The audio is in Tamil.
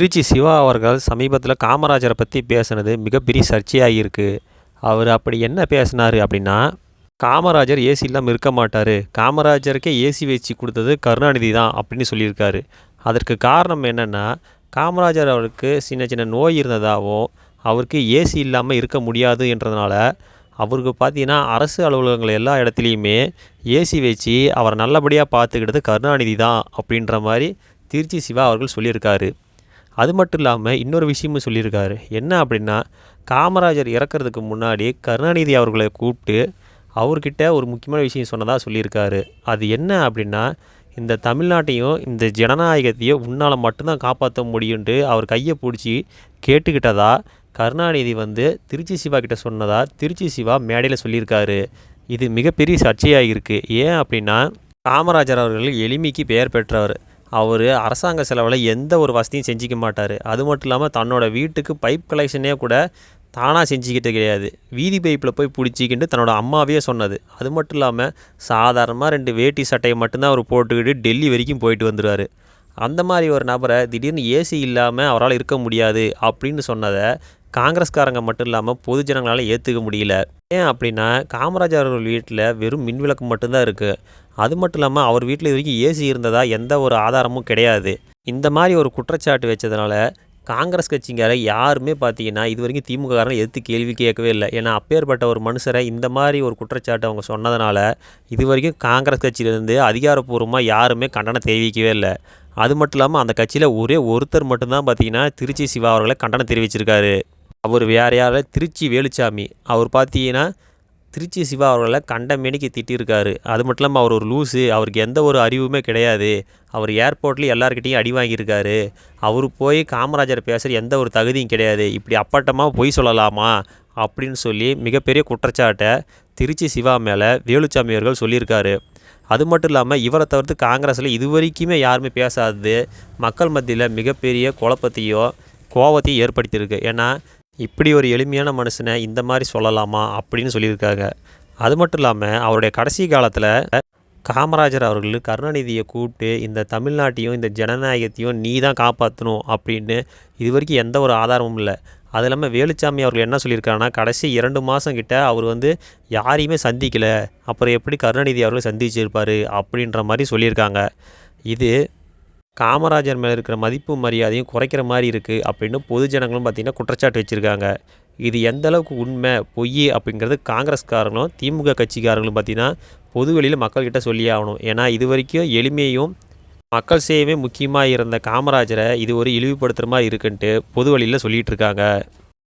திருச்சி சிவா அவர்கள் சமீபத்தில் காமராஜரை பற்றி பேசுனது மிகப்பெரிய சர்ச்சையாக இருக்குது அவர் அப்படி என்ன பேசினார் அப்படின்னா காமராஜர் ஏசி இல்லாமல் இருக்க மாட்டார். காமராஜருக்கே ஏசி வச்சு கொடுத்தது கருணாநிதி தான் அப்படின்னு சொல்லியிருக்காரு. அதற்கு காரணம் என்னென்னா காமராஜர் அவருக்கு சின்ன சின்ன நோய் இருந்ததாகவும் அவருக்கு ஏசி இல்லாமல் இருக்க முடியாது என்றதுனால அவருக்கு பார்த்தீங்கன்னா அரசு அலுவலகங்கள் எல்லா இடத்துலையுமே ஏசி வச்சு அவரை நல்லபடியாக பார்த்துக்கிட்டது கருணாநிதி தான் அப்படின்ற மாதிரி திருச்சி சிவா அவர்கள் சொல்லியிருக்காரு. அது மட்டும் இல்லாமல் இன்னொரு விஷயமும் சொல்லியிருக்காரு. என்ன அப்படின்னா காமராஜர் இறக்கறதுக்கு முன்னாடி கருணாநிதி அவர்களை கூப்பிட்டு அவர்கிட்ட ஒரு முக்கியமான விஷயம் சொன்னதாக சொல்லியிருக்காரு. அது என்ன அப்படின்னா இந்த தமிழ்நாட்டையும் இந்த ஜனநாயகத்தையும் உன்னால் மட்டும்தான் காப்பாற்ற முடியும்ட்டு அவர் கையை பிடிச்சி கேட்டுக்கிட்டதா கருணாநிதி வந்து திருச்சி சிவா கிட்ட சொன்னதா திருச்சி சிவா மேடையில் சொல்லியிருக்காரு. இது மிகப்பெரிய சர்ச்சையாக இருக்குது ஏன் அப்படின்னா காமராஜர் அவர்கள் எளிமைக்கு பெயர் பெற்றவர். அவர் அரசாங்க செலவில் எந்த ஒரு வசதியும் செஞ்சிக்க மாட்டார். அது மட்டும் இல்லாமல் தன்னோட வீட்டுக்கு பைப் கலெக்ஷனே கூட தானாக செஞ்சுக்கிட்டு கிடையாது. வீதி பைப்பில் போய் பிடிச்சிக்கிட்டு தன்னோட அம்மாவே சொன்னது. அது மட்டும் இல்லாமல் சாதாரணமாக ரெண்டு வேட்டி சட்டையை மட்டும்தான் அவர் போட்டுக்கிட்டு டெல்லி வரைக்கும் போயிட்டு வந்துடுவார் அந்த மாதிரி ஒரு நபரை திடீர்னு ஏசி இல்லாமல் அவரால் இருக்க முடியாது அப்படின்னு சொன்னதை காங்கிரஸ்காரங்க மட்டும் இல்லாமல் பொது ஜனங்களால் ஏற்றுக்க முடியல. ஏன் அப்படின்னா காமராஜர் அவர்கள் வீட்டில் வெறும் மின் விளக்கு மட்டும்தான் இருக்குது அது மட்டும் இல்லாமல் அவர் வீட்டில் இது வரைக்கும் ஏசி இருந்ததா எந்த ஒரு ஆதாரமும் கிடையாது. இந்த மாதிரி ஒரு குற்றச்சாட்டு வச்சதுனால காங்கிரஸ் கட்சிங்கார யாருமே பார்த்தீங்கன்னா இது வரைக்கும் திமுககாரன் எதிர்த்து கேள்வி கேட்கவே இல்லை. ஏன்னா அப்பேற்பட்ட ஒரு மனுஷரை இந்த மாதிரி ஒரு குற்றச்சாட்டு அவங்க சொன்னதுனால இது வரைக்கும் காங்கிரஸ் கட்சியிலேருந்து அதிகாரப்பூர்வமாக யாருமே கண்டனம் தெரிவிக்கவே இல்லை. அது மட்டும் இல்லாமல் அந்த கட்சியில் ஒரே ஒருத்தர் மட்டும்தான் பார்த்தீங்கன்னா திருச்சி சிவா அவர்களை கண்டனம் தெரிவிச்சிருக்காரு. அவர் வேறு யாரும் திருச்சி வேலுச்சாமி. அவர் பார்த்தீங்கன்னா திருச்சி சிவா அவர்களை கண்டமேனிக்கு திட்டியிருக்காரு அது மட்டும் இல்லாமல் அவர் ஒரு லூஸு அவருக்கு எந்த ஒரு அறிவுமே கிடையாது. அவர் ஏர்போர்ட்லேயும் எல்லாருக்கிட்டையும் அடி வாங்கியிருக்காரு. அவர் போய் காமராஜர் பேசுகிற எந்த ஒரு தகுதியும் கிடையாது. இப்படி அப்பட்டமாக பொய் சொல்லலாமா? அப்படின்னு சொல்லி மிகப்பெரிய குற்றச்சாட்டை திருச்சி சிவா மேலே வேலுச்சாமி அவர்கள் சொல்லியிருக்காரு. அது மட்டும் இல்லாமல் இவரை தவிர்த்து காங்கிரஸில் இது வரைக்குமே யாருமே பேசாதது மக்கள் மத்தியில் மிகப்பெரிய குழப்பத்தையோ கோவத்தையும் ஏற்படுத்தியிருக்கு. ஏன்னா இப்படி ஒரு எளிமையான மனுஷனை இந்த மாதிரி சொல்லலாமா அப்படின்னு சொல்லியிருக்காங்க. அது மட்டும் இல்லாமல் அவருடைய கடைசி காலத்தில் காமராஜர் அவர்கள் கருணாநிதியை கூப்பிட்டு இந்த தமிழ்நாட்டையும் இந்த ஜனநாயகத்தையும் நீ தான் காப்பாற்றணும் அப்படின்னு இது வரைக்கும் எந்த ஒரு ஆதாரமும் இல்லை. அது இல்லாமல் வேலுச்சாமி அவர்கள் என்ன சொல்லியிருக்காருன்னா கடைசி இரண்டு மாதம் கிட்ட அவர் வந்து யாரையுமே சந்திக்கலை. அப்புறம் எப்படி கருணாநிதி அவர்கள் சந்திச்சிருப்பார் அப்படின்ற மாதிரி சொல்லியிருக்காங்க. இது காமராஜர் மேலே இருக்கிற மதிப்பு மரியாதையும் குறைக்கிற மாதிரி இருக்குது அப்படின்னு பொது ஜனங்களும் பார்த்திங்கன்னா குற்றச்சாட்டு வச்சுருக்காங்க. இது எந்த அளவுக்கு உண்மை பொய் அப்படிங்கிறது காங்கிரஸ்காரங்களும் திமுக கட்சிக்காரங்களும் பார்த்திங்கன்னா பொதுவெளியில் மக்கள்கிட்ட சொல்லி ஆகணும். ஏன்னா இது வரைக்கும் எளிமையும் மக்கள் சேவை முக்கியமாக இருந்த காமராஜரை இது ஒரு இழிவுபடுத்துகிற மாதிரி இருக்குன்ட்டு பொது வழியில் சொல்லிகிட்டு இருக்காங்க.